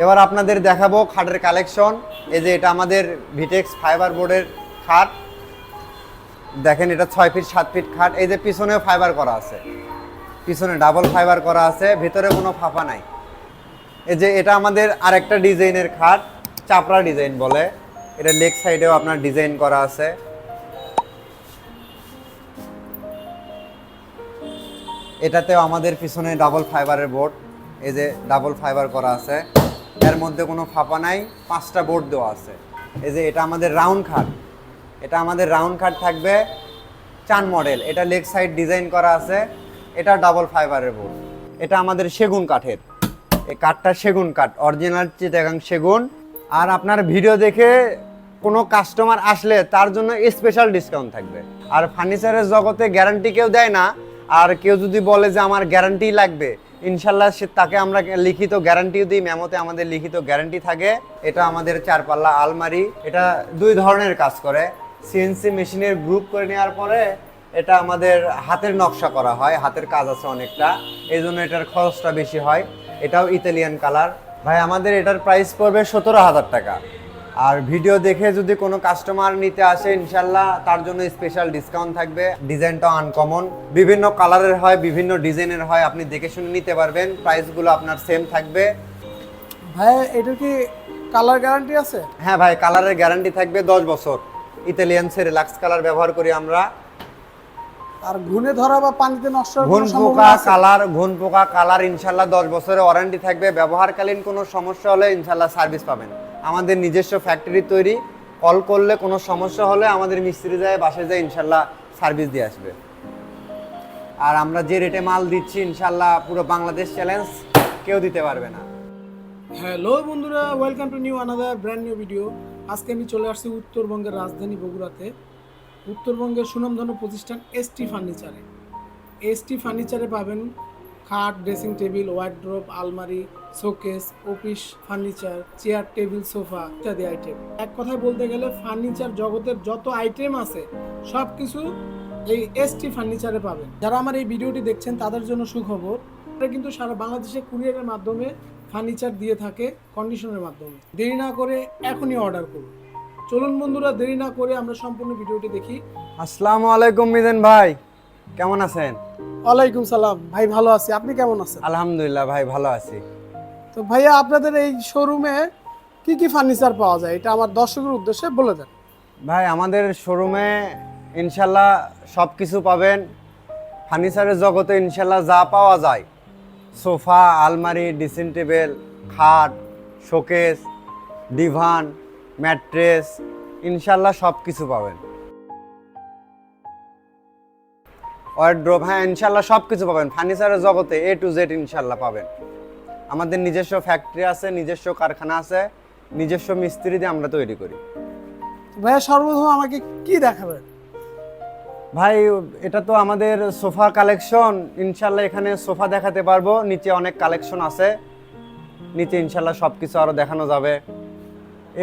এবার আপনাদের দেখাবো খাটের কালেকশন এই যে এটা আমাদের ভিটেক্স ফাইবার বোর্ডের খাট। দেখেন এটা ছয় ফিট সাত ফিট খাট। এই যে পিছনেও ফাইবার করা আছে। পিছনে ডাবল ফাইবার করা আছে, ভিতরে কোনো ফাঁপা নাই। এই যে এটা আমাদের আরেকটা ডিজাইনের খাট, চাপড়া ডিজাইন বলে। এটা লেগ সাইডেও আপনার ডিজাইন করা আছে। এটাতেও আমাদের পিছনে ডাবল ফাইবারের বোর্ড এই যে ডাবল ফাইবার করা আছে। এর মধ্যে কোনো ফাঁপা নাই, পাঁচটা বোর্ড দেওয়া আছে। এই যে এটা আমাদের রাউন্ড খাট। এটা আমাদের রাউন্ড খাট থাকবে চান মডেল। এটা লেগ সাইড ডিজাইন করা আছে, এটা ডাবল ফাইবারের বোর্ড। এটা আমাদের সেগুন কাঠের। এই কাঠটা সেগুন কাঠ, অরিজিনাল চিটাগাং সেগুন। আর আপনার ভিডিও দেখে কোনো কাস্টমার আসলে তার জন্য স্পেশাল ডিসকাউন্ট থাকবে। আর ফার্নিচারের জগতে গ্যারান্টি কেউ দেয় না। আর কেউ যদি বলে যে আমার গ্যারান্টি লাগবে ইনশাল্লাহ সে তাকে আমরা লিখিত গ্যারান্টিও দিই, মেমোতে আমাদের লিখিত গ্যারান্টি থাকে। এটা আমাদের চারপাল্লা আলমারি। এটা দুই ধরনের কাজ করে। সিএনসি মেশিনের গ্রুপ করে নেওয়ার পরে এটা আমাদের হাতের নকশা করা হয়। হাতের কাজ আছে অনেকটা। এই জন্য এটার খরচটা বেশি হয়। এটাও ইতালিয়ান কালার ভাই, আমাদের এটার প্রাইস পড়বে সতেরো হাজার টাকা। আর ভিডিও দেখে যদি কোনো কাস্টমার নিতে আসে ইনশাল্লাহ তার জন্য স্পেশাল ডিসকাউন্ট থাকবে। ডিজাইনটা আনকমন বিভিন্ন কালারের হয় বিভিন্ন ডিজাইনের হয় আপনি দেখে শুনে নিতে পারবেন। প্রাইসগুলো আপনার সেম থাকবে। ভাই এটা কি কালার গ্যারান্টি আছে? হ্যাঁ ভাই কালারের গ্যারান্টি থাকবে দশ বছর। ইতালিয়ান রিলাক্স কালার ব্যবহার করি আমরা। আর ঘুনে ধরা বা পানিতে নষ্ট হওয়ার ঘুন কোনো সম্ভাবনা পোকা? কালার ঘুন পোকা কালার ইনশাল্লাহ দশ বছরের ওয়ারেন্টি থাকবে। ব্যবহারকালীন কোনো সমস্যা হলে ইনশাল্লাহ সার্ভিস পাবেন। আমাদের নিজস্ব ফ্যাক্টরি তৈরি। কল করলে কোনো সমস্যা হলে আমাদের মিস্ত্রি যায়, বাসায় যায়, ইনশাল্লাহ সার্ভিস দিয়ে আসবে। আর আমরা যে রেটে মাল দিচ্ছি, ইনশাল্লাহ পুরো বাংলাদেশ চ্যালেঞ্জ কেউ দিতে পারবে না। হ্যালো বন্ধুরা welcome to new another brand new video আজকে আমি চলে আসছি উত্তরবঙ্গের রাজধানী বগুড়াতে। উত্তরবঙ্গের সুনামধন্য প্রতিষ্ঠান এসটি ফার্নিচারে এসটি ফার্নিচারে পাবেন খাট, ড্রেসিং টেবিল, ওয়ার্ড্রোব, আলমারি, showcase, office, furniture, chair, table, sofa ইত্যাদি আইটেম। এক কথায় বলতে গেলে ফার্নিচার জগতের যত আইটেম আছে সব কিছু এই এসটি ফার্নিচারে পাবেন। যারা আমার এই ভিডিওটি দেখছেন, তাদের জন্য সুখবর এটা কিন্তু সারা বাংলাদেশে কুরিয়ারের মাধ্যমে ফার্নিচার দিয়ে থাকে, কন্ডিশনের মাধ্যমে। দেরি না করে এখনই অর্ডার করুন। চলুন বন্ধুরা, দেরি না করে আমরা সম্পূর্ণ ভিডিওটি দেখি। আসসালামু আলাইকুম মিজান ভাই, কেমন আছেন? ওয়ালাইকুম সালাম। ভাই ভালো আছি। আপনি কেমন আছেন? আলহামদুলিল্লাহ ভাই ভালো আছি। তো ভাইয়া আপনাদের এই শোরুমে কি কি ফার্নিচার পাওয়া যায়? এটা আমার দর্শকের উদ্দেশ্যে বলে দেন। ভাই আমাদের শোরুমে ইনশাল্লাহ সব কিছু পাবেন। ফার্নিচারের জগতে ইনশাল্লাহ যা পাওয়া যায়। সোফা আলমারি ড্রেসিং টেবিল খাট শোকেস ডিভান ম্যাট্রেস ইনশাল্লাহ সব কিছু পাবেন। ওয়ার্ড্রোব হ্যাঁ ইনশাল্লাহ সব কিছু পাবেন। ফার্নিচারের জগতে এ টু জেড ইনশাল্লাহ পাবেন। আমাদের নিজস্ব ফ্যাক্টরি আছে নিজস্ব কারখানা আছে নিজস্ব মিস্ত্রি দিয়ে আমরা তৈরি করি। ভাইয়া সর্বপ্রথম আমাকে কি দেখাবেন? ভাই এটা তো আমাদের সোফা কালেকশন ইনশাল্লাহ এখানে সোফা দেখাতে পারব। নিচে অনেক কালেকশন আছে। নিচে ইনশাল্লাহ সব কিছু আরও দেখানো যাবে।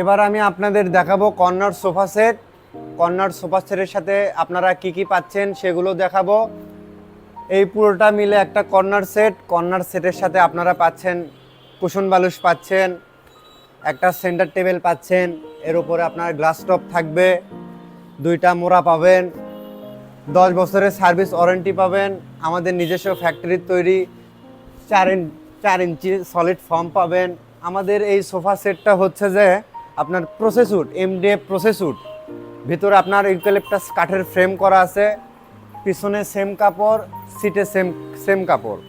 এবার আমি আপনাদের দেখাবো corner sofa set corner sofa সেটের সাথে আপনারা কি কি পাচ্ছেন সেগুলো দেখাবো। এই পুরোটা মিলে একটা কর্নার সেট। কর্নার সেটের সাথে আপনারা পাচ্ছেন কুশন বালুস পাচ্ছেন, একটা সেন্টার টেবিল পাচ্ছেন, এর উপরে আপনার গ্লাস টপ থাকবে, দুইটা মোড়া পাবেন, দশ বছরের সার্ভিস ওয়ারেন্টি পাবেন, আমাদের নিজস্ব ফ্যাক্টরির তৈরি, চার চার ইঞ্চি সলিড ফর্ম পাবেন। আমাদের এই সোফা সেটটা হচ্ছে যে আপনার প্রসেসুড এমডিএফ প্রসেসুড ভিতরে আপনার ইউক্যালিপটাস কাঠের ফ্রেম করা আছে, পিছনে সেম কাপড় সিটে সেম সেম কাপড়।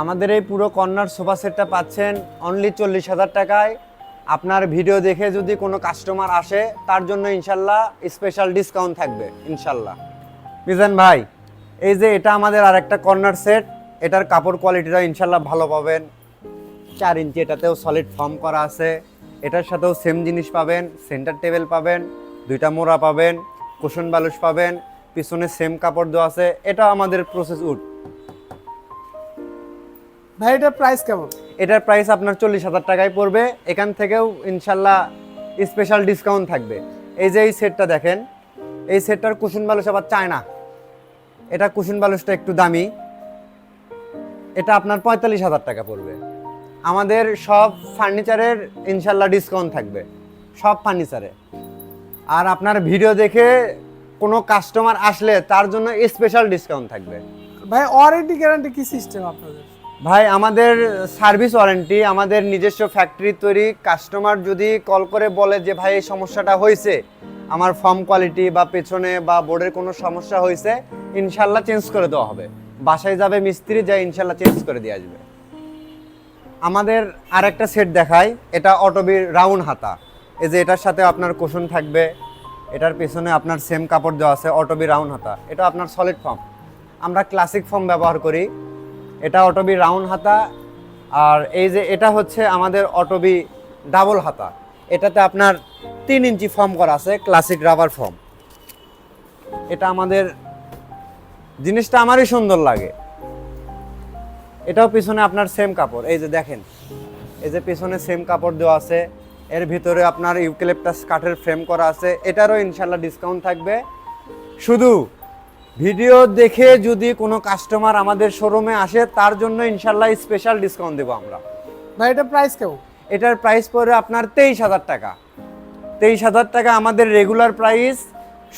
আমাদের এই পুরো কর্নার সোফা সেটটা পাচ্ছেন অনলি চল্লিশ হাজার টাকায়। আপনার ভিডিও দেখে যদি কোনো কাস্টমার আসে, তার জন্য ইনশাল্লাহ স্পেশাল ডিসকাউন্ট থাকবে, ইনশাল্লাহ। মিজান ভাই, এই যে এটা আমাদের আরেকটা কর্নার সেট, এটার কাপড় কোয়ালিটিটা ইনশাল্লাহ ভালো পাবেন। চার ইঞ্চি এটাতেও সলিড ফর্ম করা আছে। এটার সাথেও সেম জিনিস পাবেন সেন্টার টেবিল পাবেন। দুইটা মোড়া পাবেন কুশন বালুস পাবেন পিছনে সেম কাপড় দেওয়া আছে এটা আমাদের প্রসেস উড। ভাই এটার প্রাইস কেমন? এটার প্রাইস আপনার চল্লিশ হাজার টাকায় পড়বে এখান থেকেও ইনশাল্লাহ স্পেশাল ডিসকাউন্ট থাকবে। এই যে এই সেটটা দেখেন এই সেটটার কুশন বালুস আবার চায় না। এটা কুশন বালুসটা একটু দামি। এটা আপনার পঁয়তাল্লিশ হাজার টাকা পড়বে। আমাদের সব ফার্নিচারের ইনশাল্লাহ ডিসকাউন্ট থাকবে। সব ফার্নিচারে আর আপনার ভিডিও দেখে কোনো কাস্টমার আসলে তার জন্য স্পেশাল ডিসকাউন্ট থাকবে। ভাই ওয়ারেন্টি গ্যারান্টি কি সিস্টেম আপনাদের? ভাই আমাদের সার্ভিস ওয়ারেন্টি আমাদের নিজস্ব ফ্যাক্টরি তৈরি কাস্টমার যদি কল করে বলে যে ভাই এই সমস্যাটা হয়েছে আমার ফর্ম কোয়ালিটি বা পেছনে বা বোর্ডের কোনো সমস্যা হয়েছে ইনশাল্লাহ চেঞ্জ করে দেওয়া হবে। বাসায় যাবে মিস্ত্রি যা ইনশাল্লাহ চেঞ্জ করে দিয়ে আসবে। আমাদের আরেকটা সেট দেখাই এটা অটোবির রাউন্ড হাতা। এই যে এটার সাথে আপনার কুশন থাকবে, এটার পেছনে আপনার সেম কাপড় দেওয়া আছে অটোবি রাউন্ড হাতা। এটা আপনার সলিড ফর্ম আমরা ক্লাসিক ফর্ম ব্যবহার করি। এটা অটোবি রাউন্ড হাতা, আর এই যে এটা হচ্ছে আমাদের অটোবি ডাবল হাতা। এটাতে আপনার তিন ইঞ্চি ফর্ম করা আছে ক্লাসিক রাবার ফর্ম এটা আমাদের, জিনিসটা আমারই সুন্দর লাগে। এটাও পিছনে আপনার সেম কাপড়। এই যে দেখেন, এই যে পিছনে সেম কাপড় দেওয়া আছে। এর ভিতরে আপনার ইউক্যালিপটাস কাঠের ফ্রেম করা আছে এটারও ইনশাল্লাহ ডিসকাউন্ট থাকবে। শুধু ভিডিও দেখে যদি কোনো কাস্টমার আমাদের শোরুমে আসে তার জন্য ইনশাল্লাহ স্পেশাল ডিসকাউন্ট দেবো আমরা। ভাই এটা প্রাইস কেমন? এটার প্রাইস পড়বে আপনার তেইশ হাজার টাকা। তেইশ হাজার টাকা আমাদের রেগুলার প্রাইস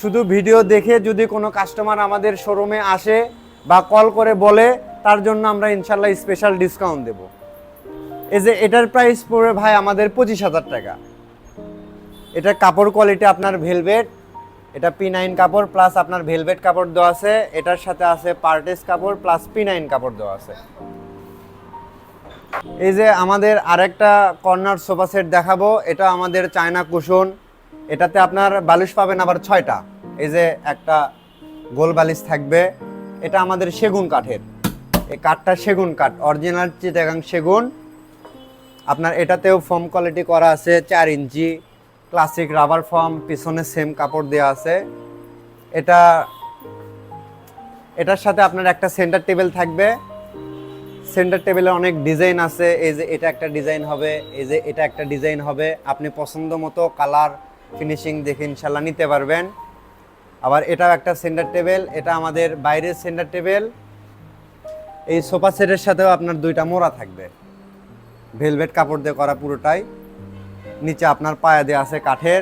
শুধু ভিডিও দেখে যদি কোনো কাস্টমার আমাদের শোরুমে আসে বা কল করে বলে তার জন্য আমরা ইনশাল্লাহ স্পেশাল ডিসকাউন্ট দেব। এই যে এটার প্রাইস পড়বে ভাই আমাদের পঁচিশ হাজার টাকা। এটার কাপড় কোয়ালিটি আপনার ভেলভেট এটা পি নাইন কাপড় প্লাস আপনার ভেলভেট কাপড় দেওয়া আছে, এটার সাথে আছে পার্টেস কাপড় প্লাস পি নাইন কাপড় দেওয়া আছে। এই যে আমাদের আরেকটা কর্নার সোফা সেট দেখাবো, এটা আমাদের চায়না কুশন, এটাতে আপনার বালিশ পাবেন আবার ছয়টা। এই যে একটা গোল বালিশ থাকবে, এটা আমাদের সেগুন কাঠের। এই কাঠটা সেগুন কাঠ অরিজিনাল চিটাগাং সেগুন। আপনার এটাতেও ফর্ম কোয়ালিটি করা আছে, চার ইঞ্চি ক্লাসিক রাবার ফর্ম পিছনে সেম কাপড় দেওয়া আছে। এটা, এটার সাথে আপনার একটা সেন্টার টেবিল থাকবে। সেন্টার টেবিলে অনেক ডিজাইন আছে, এই যে এটা একটা ডিজাইন হবে, এই যে এটা একটা ডিজাইন হবে। আপনি পছন্দ মতো কালার ফিনিশিং দেখে ইনশাল্লাহ নিতে পারবেন। আবার এটাও একটা সেন্টার টেবিল এটা আমাদের বাইরের সেন্টার টেবিল এই সোফা সেটের সাথেও আপনার দুইটা মোড়া থাকবে। ভেলভেট কাপড় দিয়ে করা পুরোটাই। নিচে আপনার পায়া দেওয়া আছে কাঠের।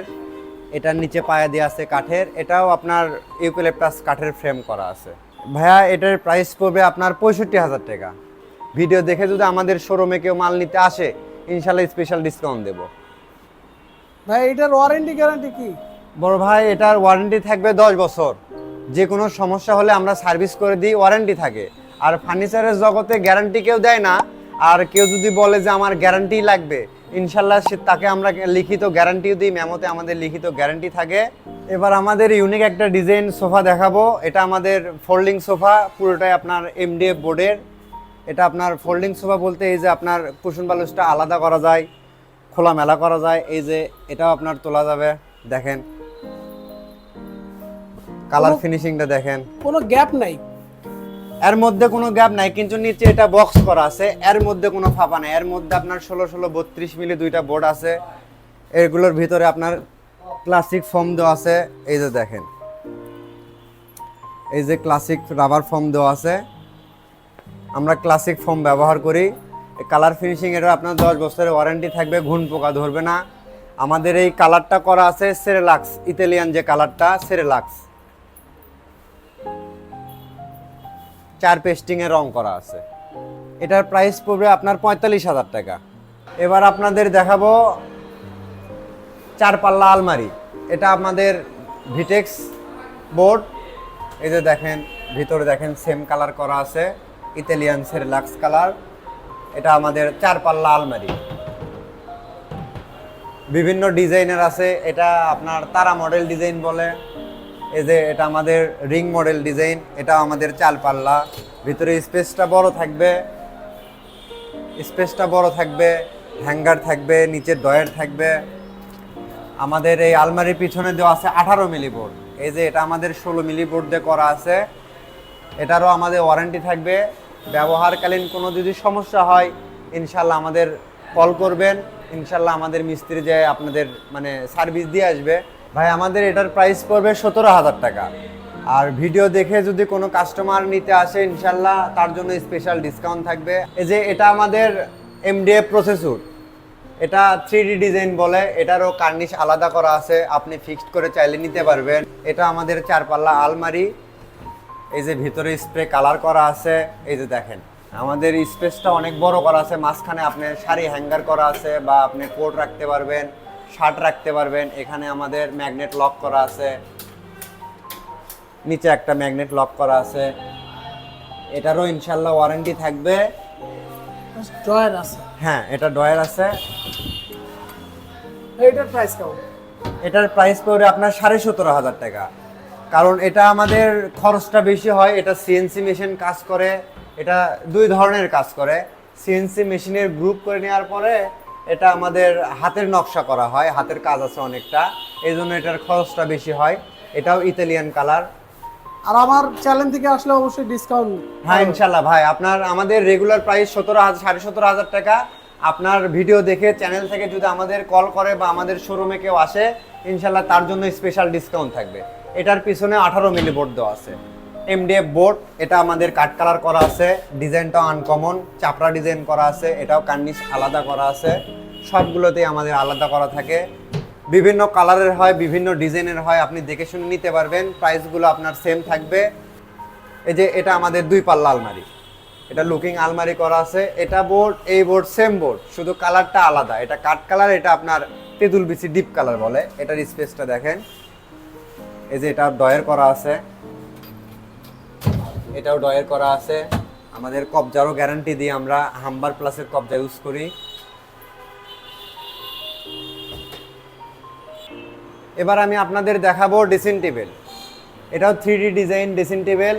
এটার নিচে পায়া দেওয়া আছে কাঠের। এটাও আপনার ইউক্যালিপটাস কাঠের ফ্রেম করা আছে। ভাইয়া এটার প্রাইস পড়বে আপনার পঁয়ষট্টি হাজার টাকা। ভিডিও দেখে যদি আমাদের শোরুমে কেউ মাল নিতে আসে ইনশাল্লাহ স্পেশাল ডিসকাউন্ট দেবো। ভাই এটার ওয়ারেন্টি গ্যারান্টি কি? বড় ভাই এটার ওয়ারেন্টি থাকবে দশ বছর। যে কোনো সমস্যা হলে আমরা সার্ভিস করে দিই ওয়ারেন্টি থাকে। আর ফার্নিচারের জগতে গ্যারান্টি কেউ দেয় না। আর কেউ যদি বলে যে আমার গ্যারান্টি লাগবে ইনশাল্লাহ সে তাকে আমরা লিখিত গ্যারান্টিও দিই মেমোতে আমাদের লিখিত গ্যারান্টি থাকে। এবার আমাদের ইউনিক একটা ডিজাইন সোফা দেখাবো। এটা আমাদের ফোল্ডিং সোফা পুরোটাই আপনার এমডিএফ বোর্ডের এটা আপনার ফোল্ডিং সোফা বলতে এই যে আপনার কুশন বালুসটা আলাদা করা যায় খোলা মেলা করা যায় এই যে এটাও আপনার তোলা যাবে দেখেন। কালার ফিনিশিংটা দেখেন। কোনো গ্যাপ নাই। এর মধ্যে কোনো গ্যাপ নাই, কিন্তু নিচে এটা বক্স করা আছে। এর মধ্যে কোনো ফাঁপা নাই। এর মধ্যে আপনার ষোলো ষোলো বত্রিশ মিলি দুইটা বোর্ড আছে। এগুলোর ভিতরে আপনার ক্লাসিক ফর্ম দেওয়া আছে। এই যে দেখেন। এই যে ক্লাসিক রাবার ফর্ম দেওয়া আছে। আমরা ক্লাসিক ফর্ম ব্যবহার করি। কালার ফিনিশিং এটা আপনার দশ বছরের ওয়ারেন্টি থাকবে ঘুন পোকা ধরবে না। আমাদের এই কালারটা করা আছে সেরেলাক্স ইতালিয়ান যে কালারটা সেরেলাক্স চার পেস্টিং এর রং করা আছে। এটার প্রাইস পড়বে আপনার পঁয়তাল্লিশ হাজার টাকা। এবার আপনাদের দেখাবো চার পাল্লা আলমারি। এটা আমাদের ভিটেক্স বোর্ড এই যে দেখেন, ভিতরে দেখেন সেম কালার করা আছে। ইতালিয়ানসের লাক্স কালার এটা আমাদের চার পাল্লা আলমারি। বিভিন্ন ডিজাইনের আছে। এটা আপনার তারা মডেল ডিজাইন বলে। এই যে এটা আমাদের রিং মডেল ডিজাইন এটা আমাদের চাল পাল্লা। ভিতরে স্পেসটা বড় থাকবে, স্পেসটা বড় থাকবে, হ্যাঙ্গার থাকবে নিচে ডয়ার থাকবে। আমাদের এই আলমারির পিছনে দেওয়া আছে আঠারো মিলি বোর্ড। এই যে এটা আমাদের ষোলো মিলি বোর্ড দিয়ে করা আছে। এটারও আমাদের ওয়ারেন্টি থাকবে। ব্যবহারকালীন কোনো যদি সমস্যা হয়, ইনশাল্লাহ আমাদের কল করবেন। ইনশাল্লাহ আমাদের মিস্ত্রি যে আপনাদের মানে সার্ভিস দিয়ে আসবে ভাই, আমাদের এটার প্রাইস পড়বে সতেরো হাজার টাকা। আর ভিডিও দেখে যদি কোনো কাস্টমার নিতে আসে, ইনশাল্লাহ তার জন্য স্পেশাল ডিসকাউন্ট থাকবে। এই যে এটা আমাদের এমডিএফ প্রসেসর এটা থ্রি ডি ডিজাইন বলে, এটারও কার্নিশ আলাদা করা আছে, আপনি ফিক্সড করে চাইলে নিতে পারবেন। এটা আমাদের চারপাল্লা আলমারি, এই যে ভিতরে স্প্রে কালার করা আছে, এই যে দেখেন। আমাদের স্পেসটা অনেক বড় করা আছে, মাঝখানে আপনি শাড়ি হ্যাঙ্গার করা আছে বা আপনি কোট রাখতে পারবেন। শার্ট রাখতে পারবেন। এখানে আমাদের ম্যাগনেট লক করা আছে। নিচে একটা ম্যাগনেট লক করা আছে। এটারও ইনশাল্লাহ ওয়ারেন্টি থাকবে। ড্রয়ার আছে। হ্যাঁ এটা ডয়ার আছে। এইটার প্রাইস কেমন? এটার প্রাইস পড়বে আপনার সাড়ে সতেরো হাজার টাকা। কারণ এটা আমাদের খরচটা বেশি হয় এটা সিএনসি মেশিন কাজ করে এটা দুই ধরনের কাজ করে। সিএনসি মেশিনের গ্রুপ করে নেওয়ার পরে এটা আমাদের হাতের নকশা করা হয় হাতের কাজ আছে অনেকটা এই জন্য এটার খরচটা বেশি হয়। এটাও ইতালিয়ান কালার আর আমার চ্যানেল থেকে আসলে অবশ্যই ডিসকাউন্ট হ্যাঁ ইনশাল্লাহ ভাই আপনার আমাদের রেগুলার প্রাইস সতেরো হাজার সাড়ে সতেরো হাজার টাকা। আপনার ভিডিও দেখে চ্যানেল থেকে যদি আমাদের কল করে বা আমাদের শোরুমে কেউ আসে ইনশাল্লাহ তার জন্য স্পেশাল ডিসকাউন্ট থাকবে। এটার পিছনে আঠারো মিলি বোর্ড দেওয়া আছে। এমডিএফ বোর্ড এটা আমাদের কাট কালার করা আছে ডিজাইনটাও আনকমন চাপড়া ডিজাইন করা আছে, এটাও কার্নিশ আলাদা করা আছে, সবগুলোতেই আমাদের আলাদা করা থাকে। বিভিন্ন কালারের হয়, বিভিন্ন ডিজাইনের হয়, আপনি দেখে শুনে নিতে পারবেন প্রাইসগুলো আপনার সেম থাকবে। এই যে এটা আমাদের দুই পাল্লা আলমারি। এটা লুকিং আলমারি করা আছে, এটা বোর্ড এই বোর্ড সেম বোর্ড শুধু কালারটা আলাদা। এটা কাট কালার এটা আপনার তেঁতুল বিচি ডিপ কালার বলে, এটার স্পেসটা দেখেন। এই যে এটা ডয়ের করা আছে। এটাও ডয়ের করা আছে। আমাদের কবজারও গ্যারান্টি দিই আমরা, হাম্বার প্লাসের কবজা ইউজ করি। এবার আমি আপনাদের দেখাবো ড্রেসিং টেবিল এটাও থ্রি ডিজাইন ড্রেসিং টেবিল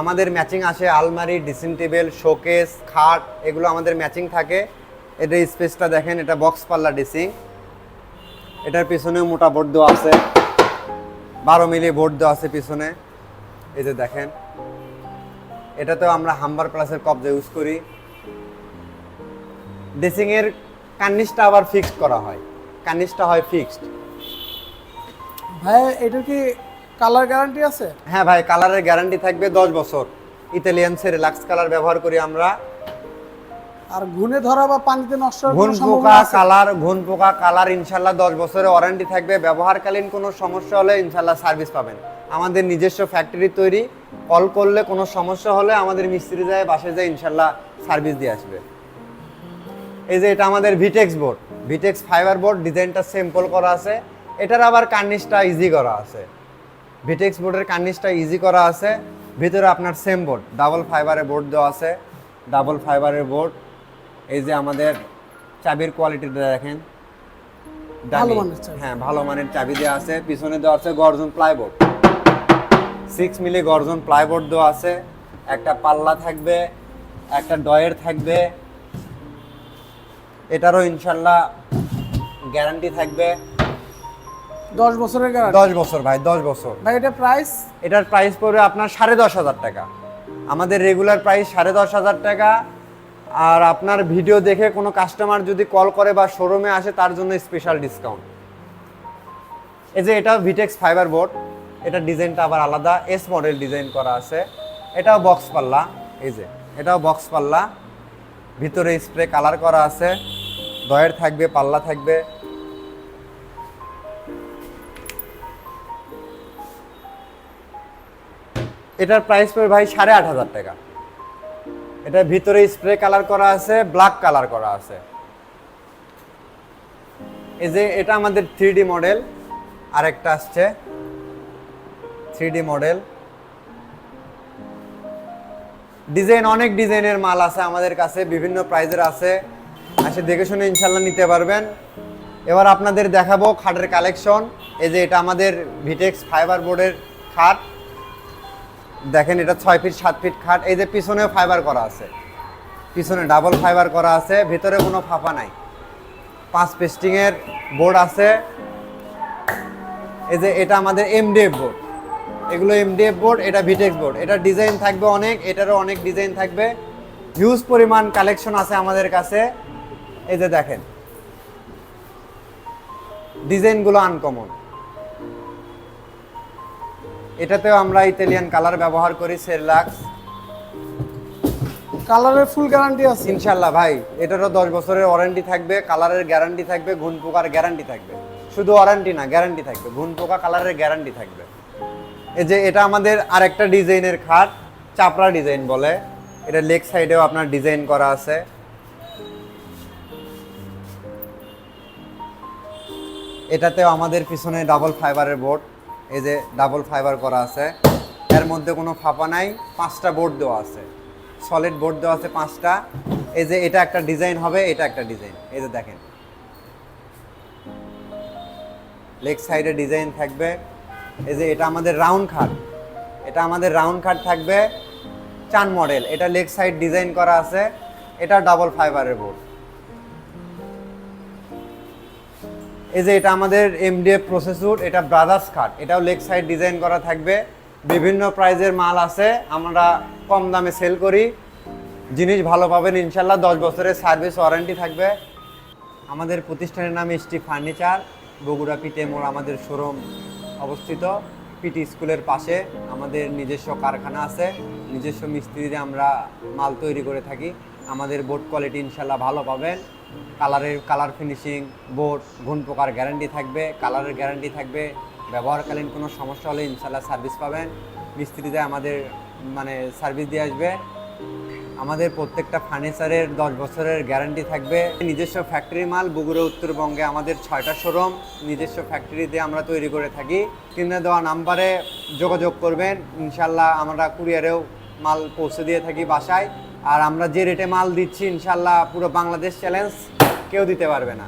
আমাদের ম্যাচিং আসে আলমারি ড্রেসিং টেবিল শোকেস খাট, এগুলো আমাদের ম্যাচিং থাকে। এটা স্পেসটা দেখেন, এটা বক্স পাল্লা ড্রেসিং এটার পিছনেও মোটা বোর্ড দেওয়া আছে। বারো মিলি বোর্ড দেওয়া আছে পিছনে। এই যে দেখেন। এটাতেও আমরা হাম্বার প্লাসের কবজা ইউজ করি। ড্রেসিং এর কার্নিশটা আবার ফিক্সড করা হয়। কার্নিশটা হয় ফিক্সড ভাই এটা কি কালার গ্যারান্টি আছে? হ্যাঁ ভাই কালারের গ্যারান্টি থাকবে দশ বছর। ইতালিয়ানসের রিলাক্স কালার ব্যবহার করি আমরা। আর ঘুনে ধরা বা পানিতে নষ্ট ঘুন পোকা কালার ঘুন পোকা কালার ইনশাল্লাহ দশ বছরের ওয়ারেন্টি থাকবে। ব্যবহারকালীন কোনো সমস্যা হলে ইনশাল্লাহ সার্ভিস পাবেন। আমাদের নিজস্ব ফ্যাক্টরি তৈরি। কল করলে কোনো সমস্যা হলে আমাদের মিস্ত্রি যায় বাসে যায় ইনশাল্লাহ সার্ভিস দিয়ে আসবে। এই যে এটা আমাদের Vitex board Vitex fibre board ডিজাইনটা সিম্পল করা আছে। এটার আবার কার্নিশটা ইজি করা আছে। ভিটেক্স বোর্ডের কার্নিশটা ইজি করা আছে। ভিতরে আপনার সেম বোর্ড ডাবল ফাইবারের বোর্ড দেওয়া আছে। ডাবল ফাইবারের বোর্ড এই যে আমাদের চাবির কোয়ালিটিটা দেখেন। ভালো মানের চাবি। হ্যাঁ ভালো মানের চাবি দেওয়া আছে। পিছনে দেওয়া আছে গর্জন প্লাইবোর্ড সিক্স মিলি গর্জন প্লাইবোর্ড দেওয়া আছে। একটা পাল্লা থাকবে একটা ডয়ের থাকবে। এটারও ইনশাল্লাহ গ্যারান্টি থাকবে। দশ বছরের গ্যারান্টি দশ বছর ভাই দশ বছর। ভাই এটা প্রাইস এটার প্রাইস পড়বে আপনার সাড়ে দশ হাজার টাকা। আমাদের রেগুলার প্রাইস সাড়ে দশ হাজার টাকা। আর আপনার ভিডিও দেখে কোনো কাস্টমার যদি কল করে বা শোরুমে আসে, তার জন্য স্পেশাল ডিসকাউন্ট এই যে এটা ভিটেক্স ফাইবার বোর্ড এটা ডিজাইনটা আবার আলাদা এস মডেল ডিজাইন করা আছে। এটাও বক্স পাল্লা, এই যে, এটাও বক্স পাল্লা। ভিতরে স্প্রে কালার করা আছে, দয়ের থাকবে, পাল্লা থাকবে। এটার প্রাইস পড়বে ভাই সাড়ে আট হাজার টাকা। এটার ভিতরে স্প্রে কালার করা আছে ব্ল্যাক কালার করা আছে। এই যে এটা আমাদের থ্রি মডেল আরেকটা আসছে। থ্রি মডেল ডিজাইন অনেক ডিজাইনের মাল আছে আমাদের কাছে, বিভিন্ন প্রাইজের আছে। আসে দেখে শুনে ইনশাল্লাহ নিতে পারবেন। এবার আপনাদের দেখাবো খাটের কালেকশন এই যে এটা আমাদের ভিটেক্স ফাইবার বোর্ডের খাট। দেখেন এটা ছয় ফিট সাত ফিট খাট। এই যে পিছনেও ফাইবার করা আছে। পিছনে ডাবল ফাইবার করা আছে, ভিতরে কোনো ফাঁপা নাই। পাঁচ পেস্টিংয়ের বোর্ড আছে। এই যে এটা আমাদের এমডিএফ বোর্ড এগুলো এমডিএফ বোর্ড এটা ভিটেক্স বোর্ড এটা ডিজাইন থাকবে অনেক, এটারও অনেক ডিজাইন থাকবে। হিউজ পরিমাণ কালেকশন আছে আমাদের কাছে। এই যে দেখেন। ডিজাইনগুলো আনকমন এটাতেও আমরা ইতালিয়ান কালার ব্যবহার করি সেরলাক্স কালারের ফুল গ্যারান্টি আছে? ইনশাল্লাহ ভাই এটারও দশ বছরের ওয়ারেন্টি থাকবে কালারের গ্যারান্টি থাকবে ঘুন পোকার গ্যারান্টি থাকবে। শুধু ওয়ারেন্টি না গ্যারান্টি থাকবে ঘুন পোকা কালারের গ্যারান্টি থাকবে। এই যে এটা আমাদের আরেকটা ডিজাইনের খাট চাপড়া ডিজাইন বলে। এটা লেগ সাইডেও আপনার ডিজাইন করা আছে। এটাতেও আমাদের পিছনে ডাবল ফাইবারের বোর্ড এই যে ডাবল ফাইবার করা আছে। এর মধ্যে কোনো ফাঁপা নাই, পাঁচটা বোর্ড দেওয়া আছে। সলিড বোর্ড দেওয়া আছে পাঁচটা। এই যে এটা একটা ডিজাইন হবে, এটা একটা ডিজাইন এই যে দেখেন। লেগ সাইডে ডিজাইন থাকবে। এই যে এটা আমাদের রাউন্ড খাট এটা আমাদের রাউন্ড খাট থাকবে চান মডেল এটা লেগ সাইড ডিজাইন করা আছে। এটা ডাবল ফাইবারের বোর্ড এই যে এটা আমাদের এমডিএফ প্রসেসর এটা ব্রাদার্স খাট এটাও লেগ সাইড ডিজাইন করা থাকবে। বিভিন্ন প্রাইজের মাল আছে, আমরা কম দামে সেল করি। জিনিস ভালো পাবেন, ইনশাল্লাহ দশ বছরের সার্ভিস ওয়ারেন্টি থাকবে। আমাদের প্রতিষ্ঠানের নাম এসটি ফার্নিচার বগুড়া পিটে মোড় আমাদের শোরুম অবস্থিত। পিটি স্কুলের পাশে আমাদের নিজস্ব কারখানা আছে, নিজস্ব মিস্ত্রি আমরা মাল তৈরি করে থাকি। আমাদের বোর্ড কোয়ালিটি ইনশাল্লাহ ভালো পাবেন। কালারের কালার ফিনিশিং, বোর্ড ঘুণ পোকার গ্যারান্টি থাকবে, কালারের গ্যারান্টি থাকবে, ব্যবহারকালীন কোনো সমস্যা হলে ইনশাল্লাহ সার্ভিস পাবেন। মিস্ত্রিতে আমাদের মানে সার্ভিস দিয়ে আসবে। আমাদের প্রত্যেকটা ফার্নিচারের দশ বছরের গ্যারান্টি থাকবে। নিজস্ব ফ্যাক্টরি মাল বগুড়া, উত্তরবঙ্গে আমাদের ছয়টা শোরুম নিজস্ব ফ্যাক্টরিতে আমরা তৈরি করে থাকি। কিনে দেওয়া নাম্বারে যোগাযোগ করবেন। ইনশাল্লাহ আমরা কুরিয়ারেও মাল পৌঁছে দিয়ে থাকি বাসায়। আর আমরা যে রেটে মাল দিচ্ছি ইনশাল্লাহ পুরো বাংলাদেশ চ্যালেঞ্জ কেউ দিতে পারবে না।